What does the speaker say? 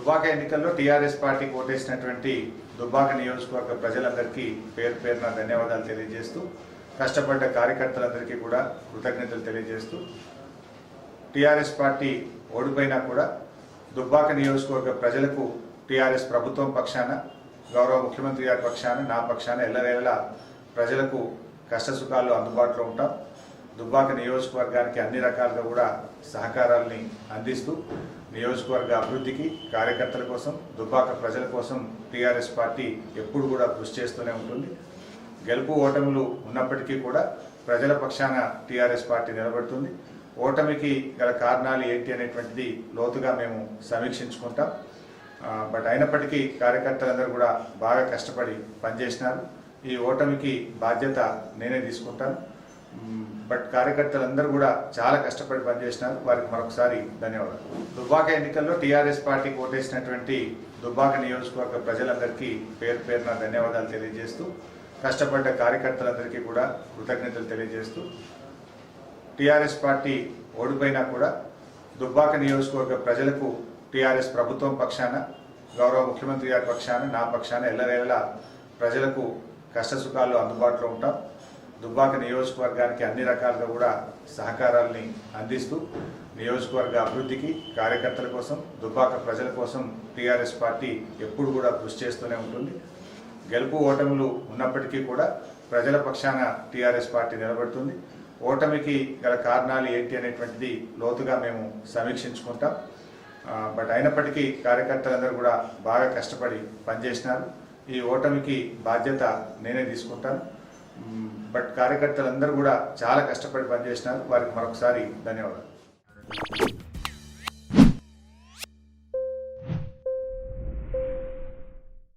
దుబ్బాక ఎన్నికల్లో టీఆర్ఎస్ పార్టీకి ఓటేసినటువంటి దుబ్బాక నియోజకవర్గ ప్రజలందరికీ పేరు పేరున ధన్యవాదాలు తెలియజేస్తూ కష్టపడ్డ కార్యకర్తలందరికీ కూడా కృతజ్ఞతలు తెలియజేస్తూ టీఆర్ఎస్ పార్టీ ఓడిపోయినా కూడా దుబ్బాక నియోజకవర్గ ప్రజలకు టీఆర్ఎస్ ప్రభుత్వం పక్షాన గౌరవ ముఖ్యమంత్రి గారి పక్షాన నా పక్షాన ఎల్లవేళలా ప్రజలకు కష్టసుఖాలు అందుబాటులో ఉంటాం. దుబ్బాక నియోజకవర్గానికి అన్ని రకాలుగా కూడా సహకారాల్ని అందిస్తూ నియోజకవర్గ అభివృద్ధికి కార్యకర్తల కోసం దుబ్బాక ప్రజల కోసం టీఆర్ఎస్ పార్టీ ఎప్పుడు కూడా కృషి చేస్తూనే ఉంటుంది. గెలుపు ఓటములు ఉన్నప్పటికీ కూడా ప్రజల పక్షాన టీఆర్ఎస్ పార్టీ నిలబడుతుంది. ఓటమికి గల కారణాలు ఏంటి అనేటువంటిది లోతుగా మేము సమీక్షించుకుంటాం. బట్ అయినప్పటికీ కార్యకర్తలందరూ కూడా బాగా కష్టపడి పనిచేసినారు. ఈ ఓటమికి బాధ్యత నేనే తీసుకుంటాను. బట్ కార్యకర్తలందరూ కూడా చాలా కష్టపడి పనిచేసినారు. వారికి మరొకసారి ధన్యవాదాలు. దుబ్బాక ఎన్నికల్లో టీఆర్ఎస్ పార్టీకి ఓటేసినటువంటి దుబ్బాక నియోజకవర్గ ప్రజలందరికీ పేరు పేరున ధన్యవాదాలు తెలియజేస్తూ కష్టపడ్డ కార్యకర్తలందరికీ కూడా కృతజ్ఞతలు తెలియజేస్తూ టీఆర్ఎస్ పార్టీ ఓడిపోయినా కూడా దుబ్బాక నియోజకవర్గ ప్రజలకు టీఆర్ఎస్ ప్రభుత్వం పక్షాన గౌరవ ముఖ్యమంత్రి గారి పక్షాన నా పక్షాన ఎల్లవేళలా ప్రజలకు కష్టసుఖాలు అందుబాటులో ఉంటాం. దుబ్బాక నియోజకవర్గానికి అన్ని రకాలుగా కూడా సహకారాల్ని అందిస్తూ నియోజకవర్గ అభివృద్ధికి కార్యకర్తల కోసం దుబ్బాక ప్రజల కోసం టీఆర్ఎస్ పార్టీ ఎప్పుడు కూడా కృషి చేస్తూనే ఉంటుంది. గెలుపు ఓటములు ఉన్నప్పటికీ కూడా ప్రజల పక్షాన టీఆర్ఎస్ పార్టీ నిలబడుతుంది. ఓటమికి గల కారణాలు ఏంటి అనేటువంటిది లోతుగా మేము సమీక్షించుకుంటాం. బట్ అయినప్పటికీ కార్యకర్తలందరూ కూడా బాగా కష్టపడి పనిచేసినారు. ఈ ఓటమికి బాధ్యత నేనే తీసుకుంటాను. బట్ కార్యకర్తలందరూ కూడా చాలా కష్టపడి పనిచేసినారు. వారికి మరొకసారి ధన్యవాదాలు.